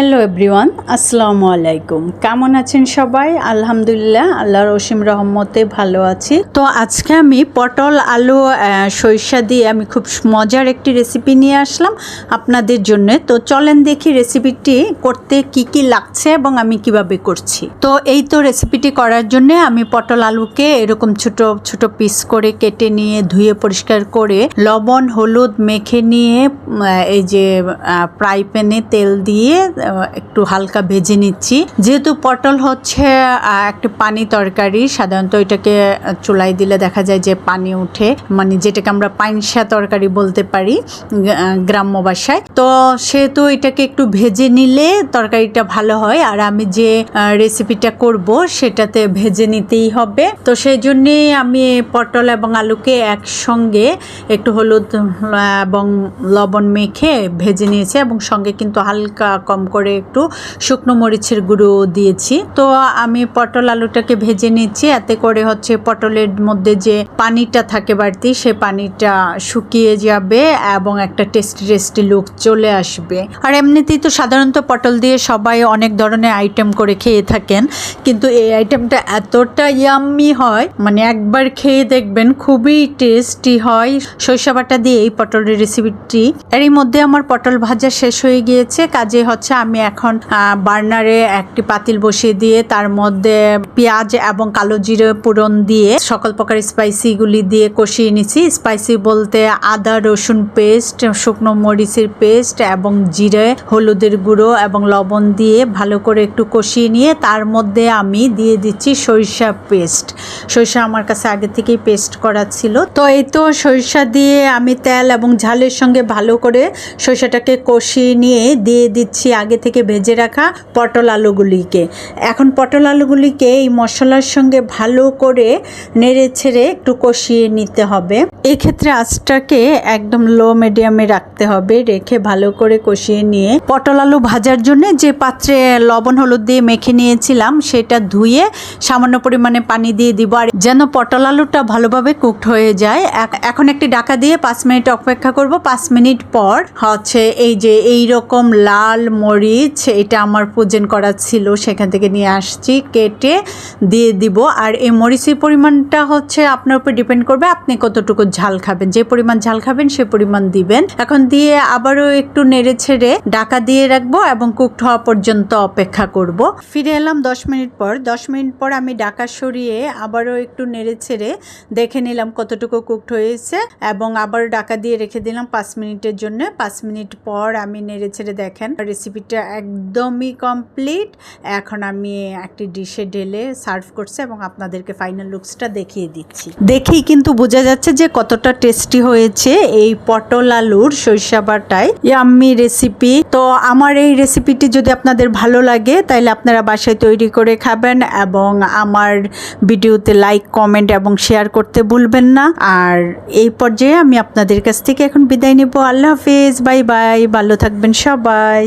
Hello everyone, আসসালামু আলাইকুম। কেমন আছেন সবাই? আলহামদুলিল্লাহ আল্লাহর অসীম রহমতে ভালো আছি। তো আজকে আমি পটল, আলু সরিষা দিয়ে আমি খুব মজার একটি রেসিপি নিয়ে আসলাম আপনাদের জন্য। তো চলেন দেখি রেসিপিটি করতে কি কি লাগছে এবং আমি কীভাবে করছি। তো এই তো রেসিপিটি করার জন্য আমি পটল, আলুকে এরকম ছোট ছোট পিস করে কেটে নিয়ে, ধুয়ে পরিষ্কার করে লবণ, হলুদ মেখে নিয়ে এই যে ফ্রাই প্যানে তেল দিয়ে একটু হালকা ভেজে নিচ্ছি। যেহেতু পটল হচ্ছে একটা পানি তরকারি, সাধারণত এটাকে চুলাই দিলে দেখা যায় যে পানি উঠে মানে যেটাকে আমরা পাইনসা তরকারি বলতে পারি গ্রাম্য ভাষায়। তো সেহেতু এটাকে একটু ভেজে নিলে তরকারিটা ভালো হয়। আর আমি যে রেসিপিটা করব, সেটাতে ভেজে নিতেই হবে। তো সেই জন্যে আমি পটল এবং আলুকে একসঙ্গে একটু হলুদ এবং লবণ মেখে ভেজে নিয়েছি এবং সঙ্গে কিন্তু হালকা কম করে একটু শুকনো মরিচের গুঁড়ো দিয়েছি। তো আমি পটল আলুটাকে ভেজে নিচ্ছি। এতে করে হচ্ছে পটলের মধ্যে যে পানিটা থাকে বাড়তি, সে পানিটা শুকিয়ে যাবে এবং একটা টেস্টি টেস্টি লুক চলে আসবে। আর এমনিতেই তো সাধারণত পটল দিয়ে সবাই অনেক ধরনের আইটেম করে খেয়ে থাকেন, কিন্তু এই আইটেমটা এতটা ইয়াম্মি হয় মানে একবার খেয়ে দেখবেন খুবই টেস্টি হয়। সরিষা বাটা দিয়ে এই পটলের রেসিপিটি এরই মধ্যে আমার পটল ভাজা শেষ হয়ে গিয়েছে, কাজে হচ্ছে আমি এখন বার্নারে একটি পাতিল বসিয়ে দিয়ে তার মধ্যে পেঁয়াজ এবং কালো জিরে পুরন দিয়ে সকল প্রকার স্পাইসিগুলি দিয়ে কষিয়ে নিছি স্পাইসি বলতে আদা, রসুন পেস্ট, শুকনো মরিচের পেস্ট এবং জিরে, হলুদের গুঁড়ো এবং লবণ দিয়ে ভালো করে একটু কষিয়ে নিয়ে তার মধ্যে আমি দিয়ে দিচ্ছি সরিষা পেস্ট। সরিষা আমার কাছে আগে থেকেই পেস্ট করা ছিল। তো এই তো সরিষা দিয়ে আমি তেল এবং ঝালের সঙ্গে ভালো করে সরিষাটাকে কষিয়ে নিয়ে দিয়ে দিচ্ছি আগে থেকে ভেজে রাখা পটল আলুগুলিকে। এখন পটল আলুগুলিকে এই মশলার সঙ্গে ভালো করে নেড়ে ছেড়ে একটু কষিয়ে নিতে হবে। এক্ষেত্রে আঁচটাকে একদম লো মিডিয়ামে রাখতে হবে, রেখে ভালো করে কষিয়ে নিয়ে পটল আলু ভাজার জন্য যে পাত্রে লবণ, হলুদ দিয়ে মেখে নিয়েছিলাম সেটা ধুয়ে সামান্য পরিমাণে পানি দিয়ে দিব। আর যেন পটল আলুটা ভালোভাবে কুকড হয়ে যায় এখন একটি ডাকা দিয়ে পাঁচ মিনিট অপেক্ষা করব। পাঁচ মিনিট পর হচ্ছে এই যে এই রকম লাল মরিচ এটা আমার পূজন করা ছিল, সেখান থেকে নিয়ে আসছি, কেটে দিয়ে দিব। আর এই মরিচের পরিমাণটা হচ্ছে আপনার উপর ডিপেন্ড করবে আপনি কতটুকু ঝাল খাবেন। যে পরিমাণ ঝাল খাবেন, সে পরিমাণ দিবেন। এখন দিয়ে আবারও একটু নেড়ে ছেড়ে ডাকা দিয়ে রাখব এবং কুকড হওয়া পর্যন্ত অপেক্ষা করব। ফিরে এলাম দশ মিনিট পর। দশ মিনিট পর আমি ডাকা সরিয়ে আবারও একটু নেড়ে ছেড়ে দেখে নিলাম কতটুকু কুকড হয়েছে এবং আবার ডাকা দিয়ে রেখে দিলাম পাঁচ মিনিটের জন্য। পাঁচ মিনিট পর আমি নেড়ে ছেড়ে দেখেন রেসিপিটা একদমই কমপ্লিট এখন আমি একটি ডিশে ঢেলে সার্ভ করছি এবং আপনাদেরকে ফাইনাল লুকসটা দেখিয়ে দিচ্ছি। দেখেই কিন্তু বোঝা যাচ্ছে যে কতটা টেস্টি হয়েছে এই পটল আলুর সরিষা বাটায়। ইয়াম্মি রেসিপি তো আমার এই রেসিপিটি যদি আপনাদের ভালো লাগে তাহলে আপনারা বাসায় তৈরি করে খাবেন এবং আমার ভিডিওতে লাইক কমেন্ট এবং শেয়ার করতে ভুলবেন না। আর এই পর্যায়ে আমি আপনাদের কাছ থেকে এখন বিদায় নেব। আল্লাহ হাফেজ। Bye bye. ভালো থাকবেন সবাই।